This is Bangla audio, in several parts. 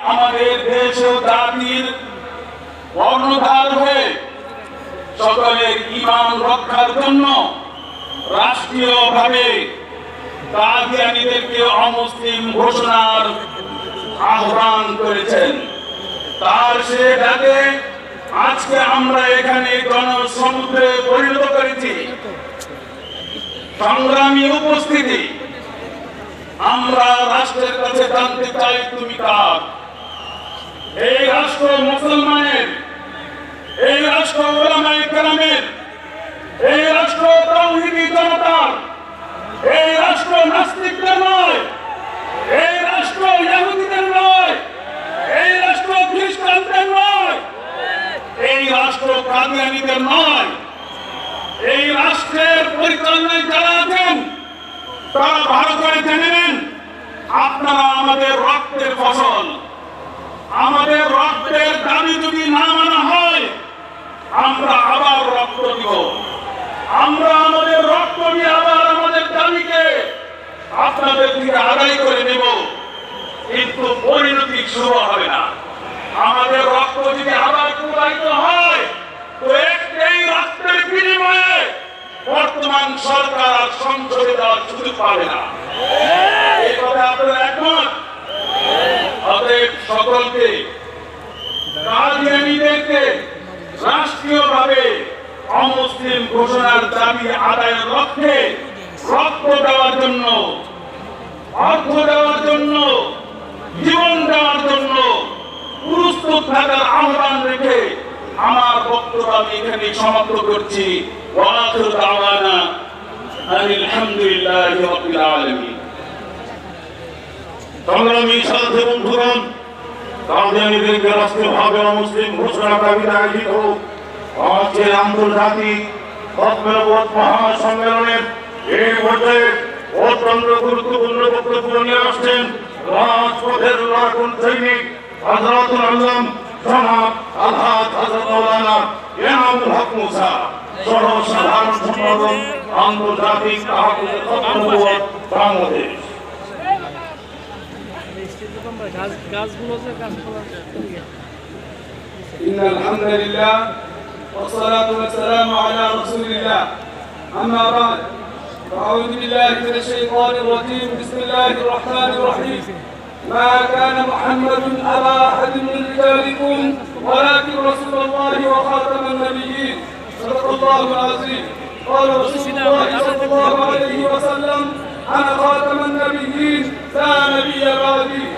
আমাদের দেশ ও জাতির কর্ণধার হয়ে সকলের ইমান রক্ষার জন্য রাষ্ট্রীয়ভাবে কাদিয়ানিদেরকে অমুসলিম ঘোষণার আহ্বান করেছেন। তার সে ডাকে আজকে আমরা এখানে জনসমুদ্রে পরিণত করেছি। সংগ্রামী উপস্থিতি, আমরা রাষ্ট্রের কাছে জানতে চাই তুমি কার? এই রাষ্ট্র মুসলমানের, এই রাষ্ট্র ওলামায়ে কেরামের, এই রাষ্ট্র তাওহীদি জনতার, এই রাষ্ট্র নাস্তিকদের নয়, এই রাষ্ট্র ইহুদিদের নয়, এই রাষ্ট্র খ্রিস্টানদের নয়, এই রাষ্ট্র কাদিয়ানিদের নয়। এই রাষ্ট্রের পরিচালনায় যারা আছেন, তারা ভালো করে জেনে নেন, আপনারা আমাদের রক্তের ফসল। আমাদের রক্তের দাবি যদি না মানা হয়, আমরা আবার রক্ত দিব। আমরা আমাদের রক্ত দিয়ে আবার আমাদের দাবিকে আপনাদের থেকে আদায় করে নেব। কিন্তু পরিণতি শুরু হবে না। আমাদের রক্ত যদি আবার প্রবাহিত হয়, তো একটাই রক্তের বিনিময়ে বর্তমান সরকার আর সংসদে দেওয়ার সুযোগ পাবে না। এই কথা আপনারা একমত? সকলকে কাদিয়ানীদেরকে রাষ্ট্রীয়ভাবে অমুসলিম ঘোষণার দাবি আদায়ের লক্ষ্যে রক্ত দেওয়ার জন্য, অর্থ দেওয়ার জন্য, জীবন দেওয়ার জন্য প্রস্তুত থাকার আহ্বান রেখে আমার বক্তব্য আমি এখানে সমাপ্ত করছি। আলহামদুলিল্লাহি সংগ্রামী সাথে বন্ধুগণ কাদিয়ানীদেরকে রাষ্ট্রীয়ভাবে অমুসলিম ঘোষণা দাবিতে আয়োজিত আজকের আন্তর্জাতিক সম্মেলন মহাসম্মেলনের এই পর্যায়ে অত্যন্ত গুরুত্বপূর্ণ বক্তব্য নিয়ে আসছেন রাজপথের লাগুন সৈনিক হজরতুল আলম জনাব আলহাদ হজরত মৌলানা এনামুল হক মুসা। সহ সাধারণ সম্পাদক আন্তর্জাতিক বাংলাদেশ। إن الحمد لله والصلاة والسلام على رسول الله. أما بعد فأعوذ بالله من الشيطان الرجيم. بسم الله الرحمن الرحيم. ما كان محمد أبا أحد من رجالكم ولكن رسول الله وخاتم النبيين. صدق الله العظيم. قال رسول الله صلى الله عليه وسلم أنا خاتم النبيين لا نبي بعدي.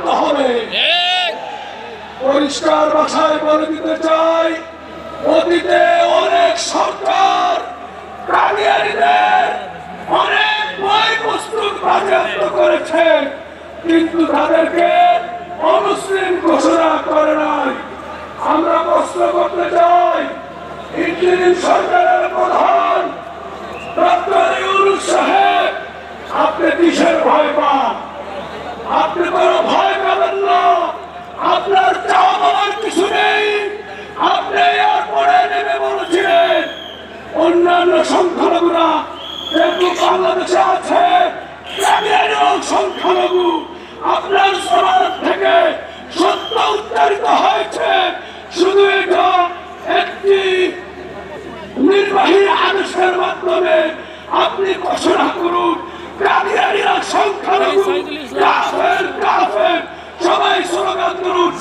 বাধ্য হবে পরিষ্কার ভাষায় বলে দিতে চাই অতীতে অনেক সরকার কাদিয়ানিদের অনেক বই পুস্তক বাজেয়াপ্ত করেছে কিন্তু তাদেরকে অমুসলিম ঘোষণা করে নাই। আমরা প্রশ্ন করতে চাই ইন্টারিম সরকারের প্রধান ডক্টর ইউনুস সাহেব আপনি কিসের ভয় পান? আপনি কোনো ভয় পাবেন না আপনার চাওয়া পাওয়ার কিছু আপনি এয়ারপোর্টে নেমে বলেছিলেন। অন্যান্য সংখ্যালঘুরা যেহেতু বাংলাদেশে আছে সংখ্যালঘু, আপনার সবার থেকে সত্য উচ্চারিত হয়েছে। শুধু এটা, একটি নির্বাহী আদেশের মাধ্যমে আপনি ঘোষণা করুন কাদিয়ানিরা সংখ্যালঘু, কাফের কাফের, সবাই স্লোগান করুন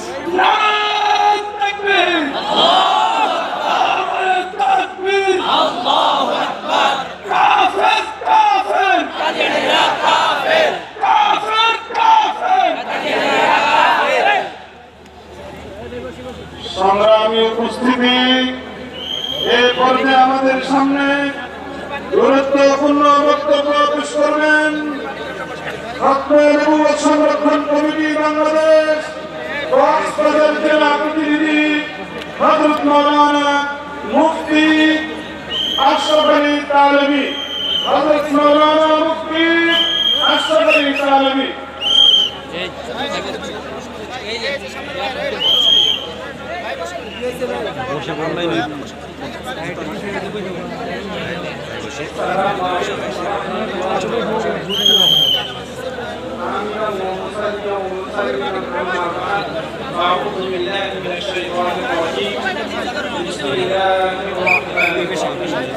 সংগ্রামী উপস্থিতি এ পর্যায়ে আমাদের সামনে গুরুত্বপূর্ণ বক্তব্য পেশ করবেন সংরক্ষণ কমিটি বাংলাদেশ। কক্সবাজার জেলা প্রতিনিধি হজরত মৌলানা মুফতি আশরাফ আলী তালেবী। হজরত মৌলানা মুফতি আশরাফ আলী তালেবী। أعوذ بالله من الشيطان الرجيم بسم الله الرحمن الرحيم